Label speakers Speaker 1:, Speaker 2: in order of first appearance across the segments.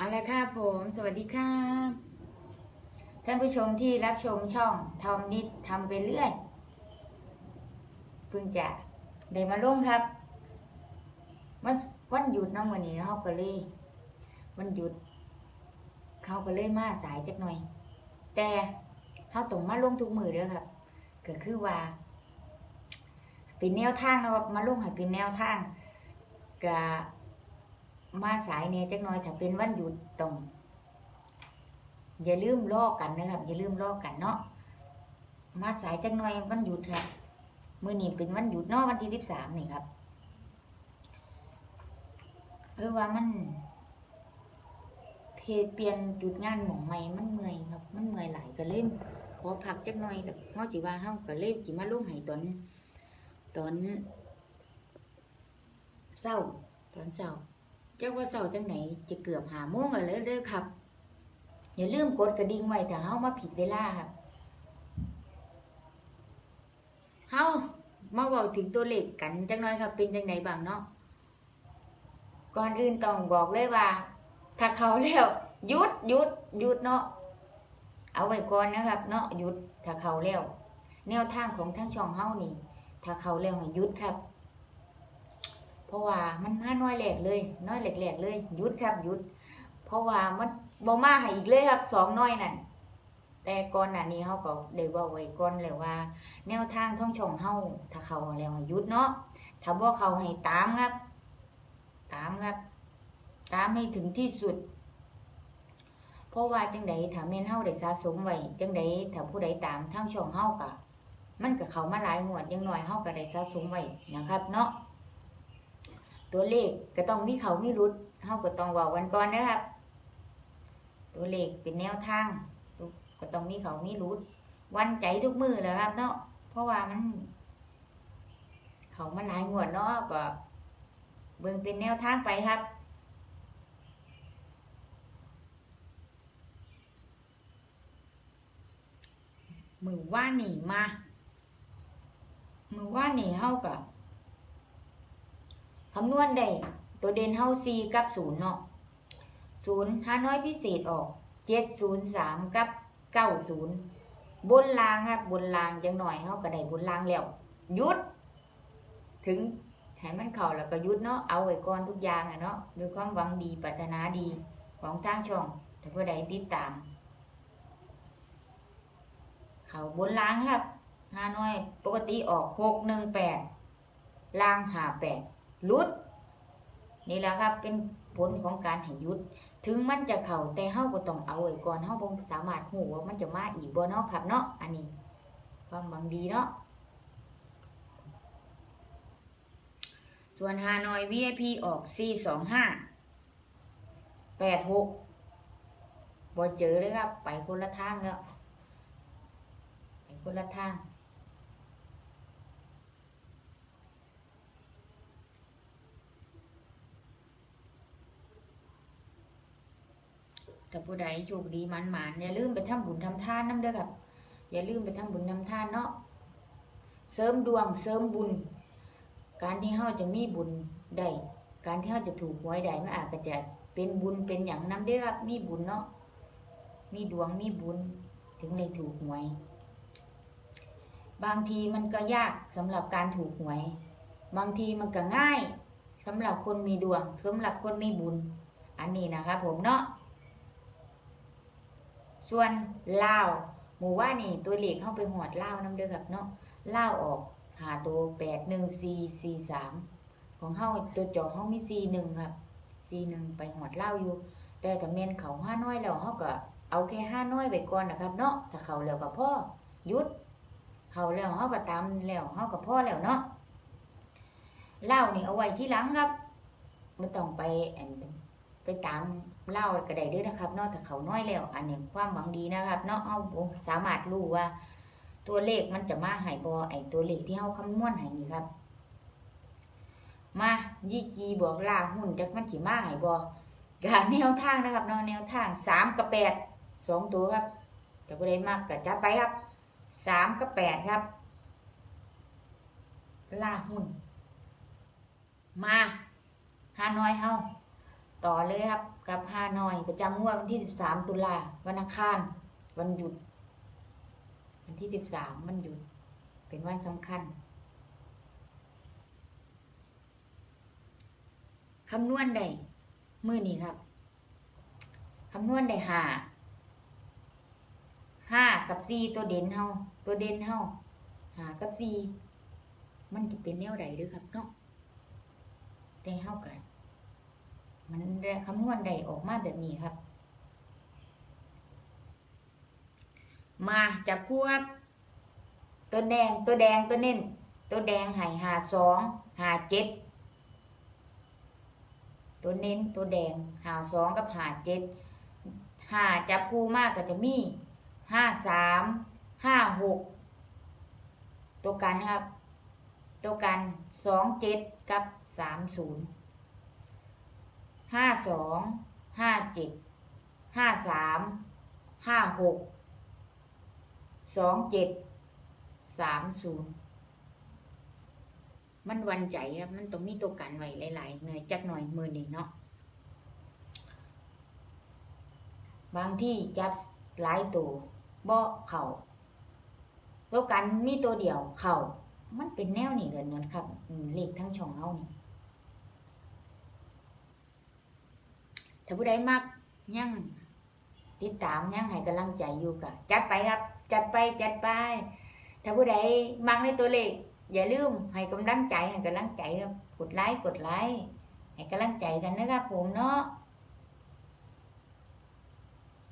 Speaker 1: เอาละค่ะผม สวัสดีครับท่านผู้ชมที่รับชมช่องทอมนิดทำไปเรื่อยเพิ่งจะได้มาลงครับวันวันหยุดน้องวันนี้เขาก็เลยวันหยุด เขาก็เลยมาสายจักหน่อย แต่เขาต้องมาลงทุกมือเด้อครับก็คือว่าเป็นแนวทางนะครับมาลงให้เป็นแนวทางกะ มาสายเนี่ยจักหน่อยถ้าเป็นวันหยุดต้องอย่าลืมลอกกันนะครับ อย่าลืมลอกกันเนาะมาสายจักหน่อยวันหยุดครับมื่อนี้เป็นวันหยุดเนาะวันที่สิบสามนี่ครับเออว่ามันเพเปลี่ยนจุดงานหมองใหม่มันเมื่อยครับ มันเมื่อยหลายก็เล่นขอพักจักหน่อยแต่เฮาสิว่าเฮาก็เล่นสิมาลงให้ตอนตอนเศร้าตอนเศร้า เจ้าว่าเสาร์จังไหนจะเกือบหาโมงแล้วเด้อครับ อย่าลืมกดกระดิ่งไว้ถ้าเฮามาผิดเวลาครับเฮามาบอกถึงตัวเลขกันจังน้อยครับ เป็นจังไหนบ้างเนาะก่อนอื่นต้องบอกเลยว่า ถ้าเขาแล้วหยุดหยุดหยุดเนาะเอาไว้ก่อนนะครับ เนาะหยุดถ้าเขาแล้วแนวทางของทั้งช่องเฮานี่ ถ้าเขาแล้วให้หยุดครับ เพราะว่ามันมาน้อยแหลกเลยน้อยแหลกๆเลยหยุดครับหยุด เพราะว่ามันบ่มาให้อีกเลยครับสองน้อยนั่นแต่ก่อนหน้านี้เฮาก็ได้เว้าไว้ก่อนแล้วว่า แนวทางท่องช่องเฮาถ้าเขาแล้วให้หยุดเนาะถ้าบ่เขาให้ตามครับ ตามครับ ตามให้ถึงที่สุด เพราะว่าจังใดถ้าแม่นเฮาได้สะสมไว้จังใดถ้าผู้ใดตามทางช่องเฮาก็มันก็เขามาหลายงวดยังหน้อยเฮาก็ได้สะสมไว้นะครับ เนาะ ตัวเลขก็ต้องมีเขามีรุดเฮาก็ต้องว่าวันก่อนนะครับ ตัวเลขเป็นแนวทางก็ต้องมีเขามีรุดวันใจทุกมือแล้วครับ เนาะเพราะว่ามัน เขามาหลายงวดเนาะก็เบิ่งเป็นแนวทางไปครับมือว่าหนีมา มือว่าหนีเฮากับ คำนวณได้ตัวเด่นเฮา4กับ0เนาะ0หาน้อยพิเศษออก703กับ90บนรางครับบนรางจังหน่อยเฮาก็ได้บนรางแล้วหยุด ถึงแถมมันเข้าแล้วก็ยุดเนาะเอาไว้ก่อนทุกอย่างอะเนาะด้วยความหวังดีปรารถนาดีของทางช่องถ้าผู้ใดติดตาม เขาบนรางครับห้าน้อย ปกติออก618ราง58 ลุด นี่แหละครับเป็นผลของการให้ยุด ถึงมันจะเข่าแต่เฮาก็ต้องเอาไว้ก่อนเฮาบ่สามารถหูว่ามันจะมาอีกบ่เนาะครับเนาะอันนี้ความหวังดีเนาะส่วนฮานอย VIP ออก 425 86บ่เจอเลยครับ ไปคนละทางแล้ว ไปคนละทาง ถ้าผู้ใดโชคดีมันหมานอย่าลืมไปทำบุญทำทานน้ำเด้อครับ อย่าลืมไปทำบุญทำทานเนาะเสริมดวงเสริมบุญ การที่เฮาจะมีบุญได้การที่เฮาจะถูกหวยได้มันอาจจะเป็นบุญเป็นอย่างน้ำได้รับมีบุญเนาะมีดวงมีบุญถึงได้ถูกหวย บางทีมันก็ยากสำหรับการถูกหวย บางทีมันก็ง่ายสำหรับคนมีดวงสำหรับคนมีบุญ อันนี้นะครับผมเนาะ ส่วนเลาหมู่ว่านี่ตัวเลขเข้าไปหอดเลาน้ำเด้อครับเนาะเลาออกหาตัวแปดหนึ่งสี่สี่สามของเข้าตัวจอเข้ามีสี่หนึ่งครับสี่หนึ่งไปหอดเลาอยู่ แต่ถ้าเมนเขาห้าน้อยแล้วเขาก็เอาแค่ห้าน้อยไปก่อนนะครับ เนาะถ้าเขาแล้วก็พ่อยุดเขาแล้วเขาก็ตามแล้วเขาก็พ่อแล้วเนาะเล่านี่เอาไว้ที่หลังครับไม่ต้องไปอันไปตาม เล่าก็ได้ด้วยนะครับเนอกจากเขาน้อยแล้ว อันนี้ความหวังดีนะครับเนาะเอาสามารถรู้ว่า ตัวเลขมันจะมาหายบอไอตัวเลขที่เขาคำนวณหายนี่ครับ มายี่จีบอกลาหุ่นจากมันสิมาหายบอการแนวทางนะครับเนาะแนวทางสามกับแปดสองตัวครับแต่ก็ได้มากกับจัดไปครับสามกับแปดครับลาหุ่น มาฮานอยเฮา ต่อเลยครับกับฮานอย ประจำงวดวันที่ 13 ตุลาวันอังคารวันหยุด วันที่ 13 มันหยุด เป็นวันสำคัญคำนวณได้มือนี้ครับคำนวณได้ห้าห้ากับสี่ตัวเด่นเฮาตัวเด่นเฮาห้ากับสี่มันจะเป็นแนวใดด้วยครับเนาะแต่เฮากัน มันคำนวณได้ออกมาแบบนี้ครับ มาจับคู่ครับ ตัวแดงตัวแดงตัวเน้น ตัวแดงหายหาสองหาเจ็ดตัวเน้นตัวแดงหาสองกับหาเจ็ดหาจับคู่มากก็จะมีห้าสามห้าหกตัวกันครับ ตัวกันสองเจ็ดกับสามศูนย์ ห้าสองห้าเจ็ดห้าสามห้าหกสองเจ็ดสามศูนย์มันวันใจครับมันต้องมีตัวกันไว้หลายๆเหนื่อยจักหน่อยมือนี่เนาะบางที่จับหลายตัวบ่เข่าตัวกันมีตัวเดียวเข่ามันเป็นแนวนี่เลยนะครับเลขทั้งช่องเฮานี่ ถ้าผู้ใดมักยังติดตามยังให้กำลังใจอยู่ก็จัดไปครับ จัดไปจัดไป ถ้าผู้ใดมักในตัวเลขอย่าลืมให้กำลังใจให้กำลังใจครับกดไลค์กดไลค์ให้กำลังใจกันนะครับผมเนาะ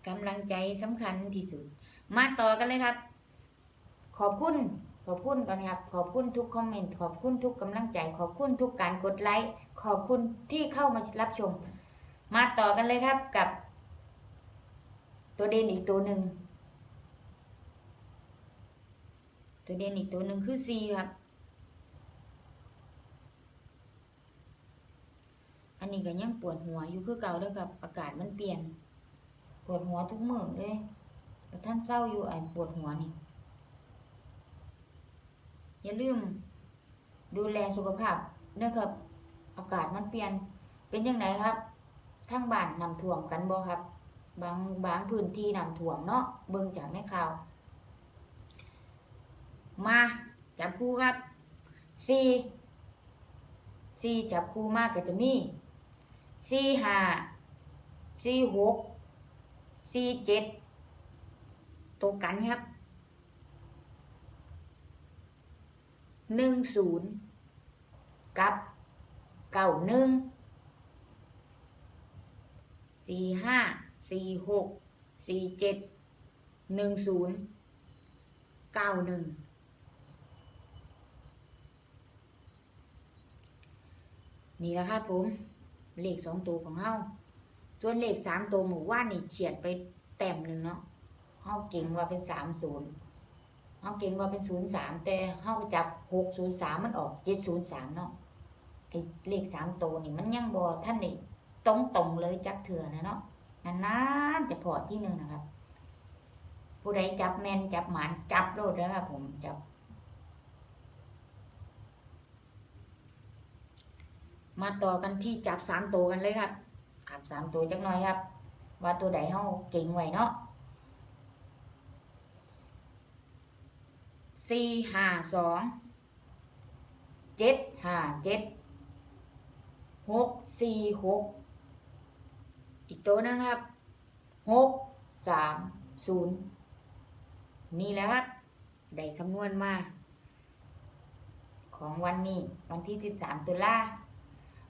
Speaker 1: กำลังใจสำคัญที่สุด มาต่อกันเลยครับ ขอบคุณขอบคุณก่อนครับ ขอบคุณทุกคอมเมนต์ ขอบคุณทุกกำลังใจ ขอบคุณทุกการกดไลค์ ขอบคุณที่เข้ามารับชม มาต่อกันเลยครับกับ ตัวเด่นอีกตัวหนึ่ง ตัวเด่นอีกตัวหนึ่งคือ C ครับ อันนี้ก็ยังปวดหัวอยู่คือเก่าแล้วกับ อากาศมันเปลี่ยน ปวดหัวทุกมื้อเลยแต่ท่านเศร้าอยู่ไอ้ปวดหัวนี่ อย่าลืมดูแลสุขภาพเนื่องกับอากาศมันเปลี่ยนเป็นยังไงครับ ทั้งบ้านนำท่วมกันบ่ครับ บางบางพื้นที่นำท่วมเนาะเบิ่งจากในข่าว มาจับคู่ครับสี่สี่จับคู่มากก็จะมีสี่ห้าสี่หกสี่เจ็ดตัวกันครับหนึ่งศูนย์กับเก้าหนึ่งสี่ห้า สี่หกสี่เจ็ดหนึ่งศูนย์เก้าหนึ่งนี่แหละครับผมเลขสองตัวของเฮาส่วนเลขสามตัวหมู่ว่านนี่เฉียดไปแต้มหนึ่งเนาะเฮาเก่งว่าเป็นสามศูนย์เฮาเก่งว่าเป็นศูนย์สามแต่เฮาจับหกศูนย์สามมันออกเจ็ดศูนย์สามเนาะไอ้เลขสามตัวนี่มันยังบอท่านนี่ตรงตรงเลยจักเถื่อนะเนาะ นานๆจะพอที่หนึ่งนะครับ ผู้ใดจับแมนจับหมานจับโลดแล้วครับผมจับ มาต่อกันที่จับสามตัวกันเลยครับจับสามตัวจักหน่อยครับ ว่าตัวใดเฮาเก่งไว้เนาะสี่ห้าสองเจ็ดห้าเจ็ดหกสี่หก อีกตัวนึงครับหกสามศูนย์นี่แหละครับได้คำนวณมา ของวันนี้ วันที่สิบสามตุลา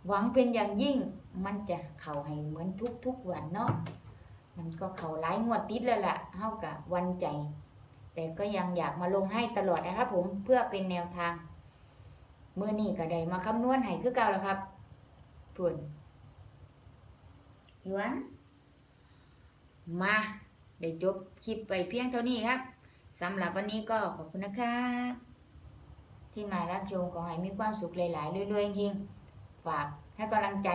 Speaker 1: หวังเป็นอย่างยิ่ง มันจะเข้าให้เหมือนทุกๆวันเนาะมันก็เข้าหลายงวดติดแล้วล่ะเท่ากับวันใจ แต่ก็ยังอยากมาลงให้ตลอดนะครับผมเพื่อเป็นแนวทางเมื่อนี้ก็ได้มาคำนวณให้คือเก่าแล้วครับพุ่น ยวน มาได้จบคลิปไปเพียงเท่านี้ครับสำหรับวันนี้ก็ขอบคุณนะครับที่มารับชมขอให้มีความสุขหลายๆเรื่อยๆจริงๆฝากให้กำลังใจ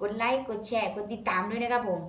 Speaker 1: กดไลค์ กดแชร์ กดติดตามด้วยนะครับผม